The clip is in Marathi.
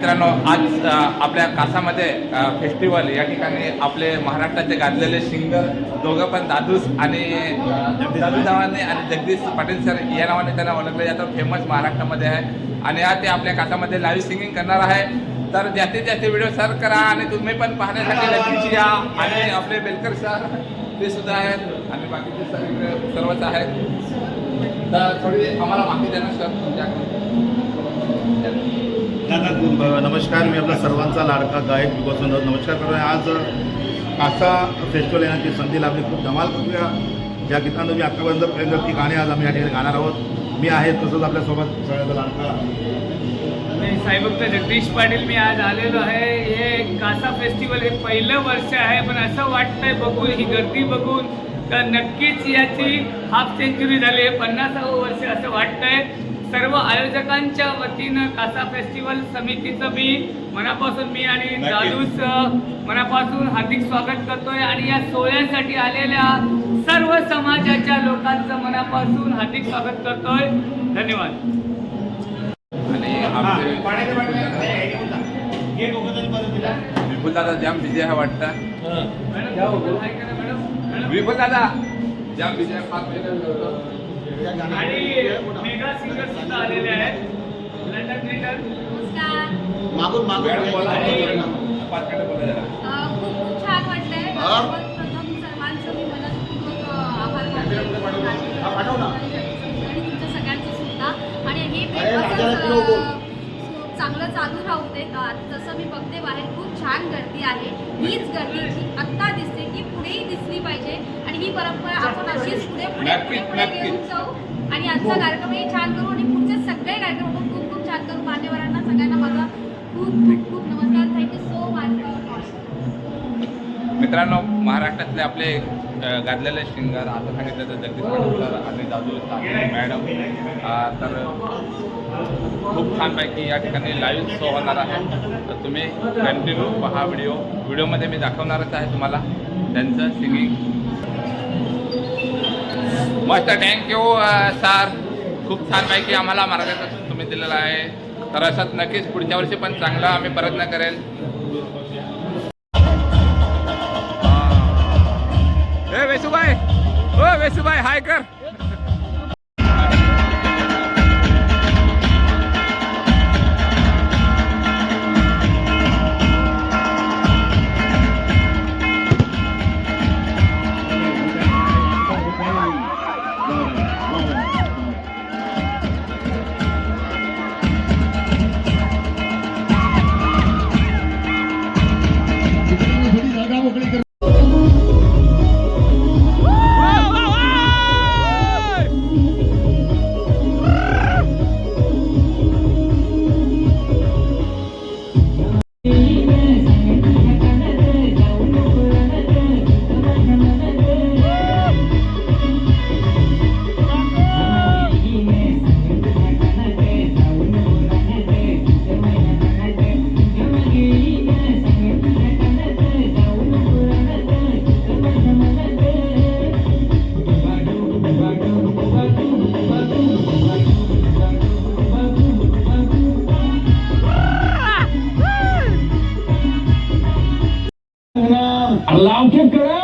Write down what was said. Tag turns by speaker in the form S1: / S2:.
S1: मित्रांनो आज आपल्या कासामध्ये फेस्टिवल या ठिकाणी आपले महाराष्ट्राचे गाजलेले सिंगर दोघं पण दादूस आणि दादू चव्हाणे आणि जगदीश पाटील सर या नावाने त्यांना ओळखलं जातं फेमस महाराष्ट्रामध्ये आहे. आणि आज ते आपल्या कासामध्ये लाईव्ह सिंगिंग करणार आहे. तर जास्तीत जास्त व्हिडिओ सर करा आणि तुम्ही पण पाहण्यासाठी नक्कीच या. आणि आपले बेलकर सर ते सुद्धा आहेत. आणि बाकीचे सर सर्वच आहेत. तर थोडी आम्हाला माहिती द्या ना सर तुमच्याकडे
S2: दादा नमस्कार मी आपला सर्वांचा लाडका गायक विगोसुंदर नमस्कार करतो आज कासा फेस्टिवल येण्याची संधी लाभली. खूप धमाल करूया. ज्या गीतांना मी आत्तापर्यंत पर्यंत ती गाणे आज आम्ही या ठिकाणी गाणार आहोत. मी आहे तसंच आपल्यासोबत सगळ्याचा लाडका.
S3: साईभक्त जगदीश पाटील मी आज आलेलो आहे. हे कासा फेस्टिवल हे पहिलं वर्ष आहे पण असं वाटतंय बघून ही गर्दी बघून तर नक्कीच याची हाफ सेंचुरी झाली आहे. पन्नासावं वर्ष असं वाटतंय. सर्व आयोजकांच्या वतीनं कासा फेस्टिवल समितीचं मी मनापासून मी आणि अ, मनापासून हार्दिक स्वागत करतोय आणि या सोहळ्यासाठी आलेल्या सर्व समाजाच्या लोकांचं मनापासून हार्दिक स्वागत करतोय. धन्यवाद.
S1: विपुल दादा जाम बिझी आहे वाटतं. विपुल दादा जाम मिनिटं
S3: आणि मेगा सिंगर सुद्धा आलेले आहेत. लंडन
S2: मागून
S4: खूप खूप छान वाटलंय.
S2: हा?
S4: प्रथम सर्वांचं मी मनपूर्वक अ, आभार
S2: हा.
S4: आणि तुमच्या सगळ्यांचं सुद्धा. आणि हे चांगलं चालू राहू दे. का जसं मी बघते बाहेर खूप छान गर्दी आहे. हीच गर्दी जी आत्ता दिसते ती पुढेही दिसली पाहिजे. आणि ही परंपरा आपण अशीच पुढे पुढे पुढे पुढे. घेऊन जाऊ. आणि आजचा कार्यक्रमही छान करू आणि पुढचे सगळे कार्यक्रम आपण खूप खूप छान करू मान्यवरांना सगळ्यांना माझा खूप खूप खूप नमस्कार. थँक्यू सो मच
S1: मित्रांनो महाराष्ट्रातले आपले गाजलेले सिंगर आता सांगितलं तर जगदीश पाटील सर आणि दादू साखरे मॅडम. तर खूप छानपैकी या ठिकाणी लाईव्ह शो होणार आहे. तर तुम्ही कंटिन्यू पहा व्हिडिओ व्हिडिओमध्ये मी दाखवणारच आहे तुम्हाला त्यांचं सिंगिंग मस्त थँक्यू सर खूप छानपैकी आम्हाला मार्गदर्शन तुम्ही दिलेलं आहे. तर असंच नक्कीच पुढच्या वर्षी पण चांगला आम्ही प्रयत्न करेल. વેસુભાઈ હાય કર. कर
S5: लावके करा